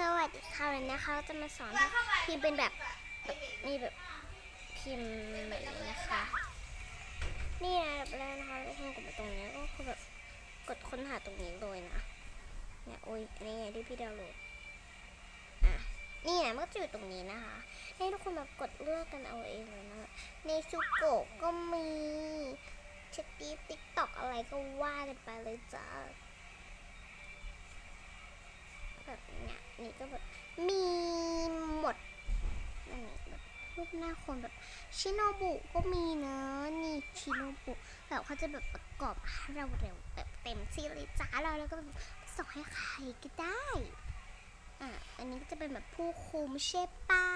สวัสดีค่ะวันนี้นะคะเราจะมาสอนพิมพ์เป็นแบบแบบมีแบบพิมพ์แบบนี้นะคะ นี่นะแบบแรกนะคะเราพิมพ์กดไปตรงนี้ก็คือแบบกดค้นหาตรงนี้เลยนะเนี่ยโอ้ยอันนี้ไงที่พี่ดาวน์โหลดอะนี่นะมันก็จะอยู่ตรงนี้นะคะให้ทุกคนแบบกดเลือกกันเอาเองเลยนะในซูโกะก็มีชิตตี้ติ๊กต็อกอะไรก็ว่ากันไปเลยจ้า แบบเนี่ก็แบบมีหมดอันนี้แบบรูปหน้าคนแบบชิโนบุก็มีเนอะนี่ชิโนบุแบบเขาจะแบบประกอบให้เราเร็วแบบเต็มที่เลยจ้าเราแล้วก็แบบส่งให้ใครก็ได้อะอันนี้ก็จะเป็นแบบผู้คุมใช่ป้า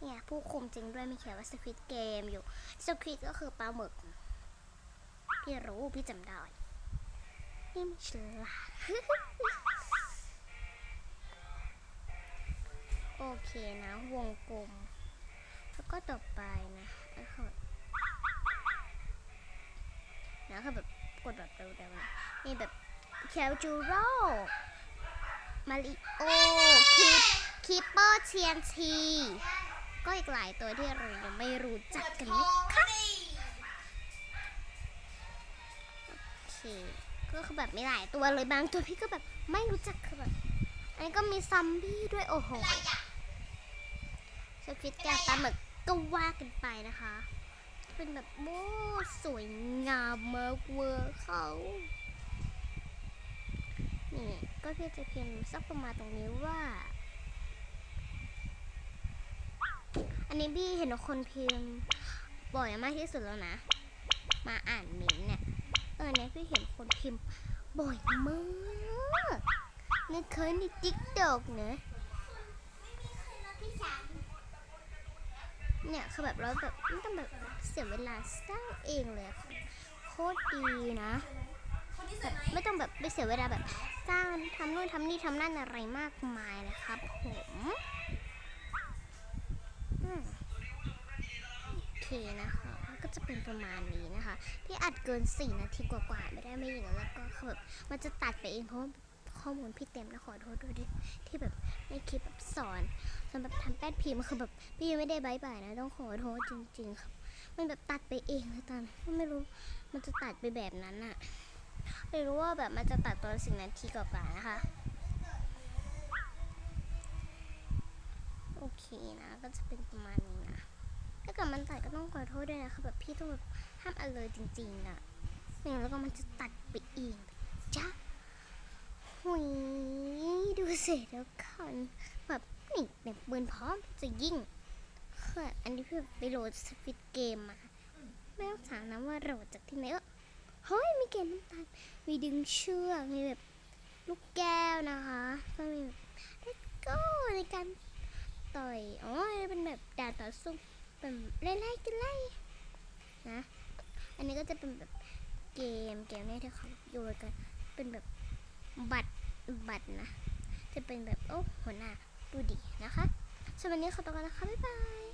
เนี่ยผู้คุมจริงด้วยมีเขียนว่าสควิตเกมอยู่สควิตก็คือปลาหมึกพี่รู้พี่จำได้นี่มันฉลาด เคนะ วงกลม แล้วก็ต่อไปนะแล้วก็นะคือแบบกดแบบเร็วๆนะมีแบบเคลจูโร่มาริโอคิปคิปเปอร์เทียนทีก็อีกหลายตัวที่เรายังไม่รู้จักกันนะคะโอเคก็คือแบบมีหลายตัวเลยบางตัวพี่ก็แบบไม่รู้จักคือแบบ อันนี้ก็มีซัมบี้ด้วยโอ้โห สควิตแกมปลาหมึกก็ว่ากันไปนะคะ เป็นแบบโม้สวยงามมากเวอร์เขานี่ก็พี่จะพิมพ์สักประมาณตรงนี้ว่า อันนี้พี่เห็นคนพิมพ์บ่อยมากที่สุดแล้วนะ มาอ่านเม้นเนี่ยเออเนี่ยพี่เห็นคนพิมพ์บ่อยมากนะคะในติ๊กตอกนะ เนี่ยคือแบบเราแบบไม่ต้องแบบเสียเวลาสร้างเองเลยอะโคตรดีนะแบบไม่ต้องแบบไปเสียเวลาแบบสร้างทำนู่นทำนี่ทำนั่นอะไรมากมายนะครับผมอืมโอเคนะคะก็จะเป็นประมาณนี้นะคะ พี่อัดเกิน 4 นาทีกว่าๆไม่ได้ไม่อย่างนั้นแล้วก็คือแบบมันจะตัดไปเองเพราะว่า ข้อมูลพี่เต็มนะขอโทษด้วยที่ที่แบบในคลิปแบบสอนสำหรับทำแป้นพิมพ์คือแบบพี่ไม่ได้บายบายนะ ต้องขอโทษจริง ๆ ครับ มันแบบตัดไปเองเลยตอนไม่รู้มันจะตัดไปแบบนั้นอะไม่รู้ว่าแบบมันจะตัดตอนสิบนาทีกว่าๆนะคะโอเคนะก็จะเป็นประมาณนี้นะถ้าเกิดมันตัดก็ต้องขอโทษด้วยนะคะแบบพี่ต้องแบบห้ามเอาเลยจริงๆอะไม่งั้นแล้วก็มันจะตัดไปเอง หุยดูเสร็จแล้วคันแบบนี่แบบปืนพร้อมจะยิงคืออันนี้พี่ไปโหลดสปิดเกมมาไม่ต้องถามนะว่าโหลดจากที่ไหนเออเฮ้ยมีเกมน้ำตาลมีดึงเชือกมีแบบลูกแก้วนะคะก็มีแบบแล้วก็ในการต่อยอ๋อเป็นแบบด่าต่อสู้เป็นไล่ๆกันไล่นะอันนี้ก็จะเป็นแบบเกมเกมนี่ยที่เขาโยนกันเป็นแบบบัตร บัตรนะ จะเป็นแบบ โอ้ หัวหน้าดูดีนะคะสำหรับวันนี้ขอตัวกันนะคะ บ๊ายบาย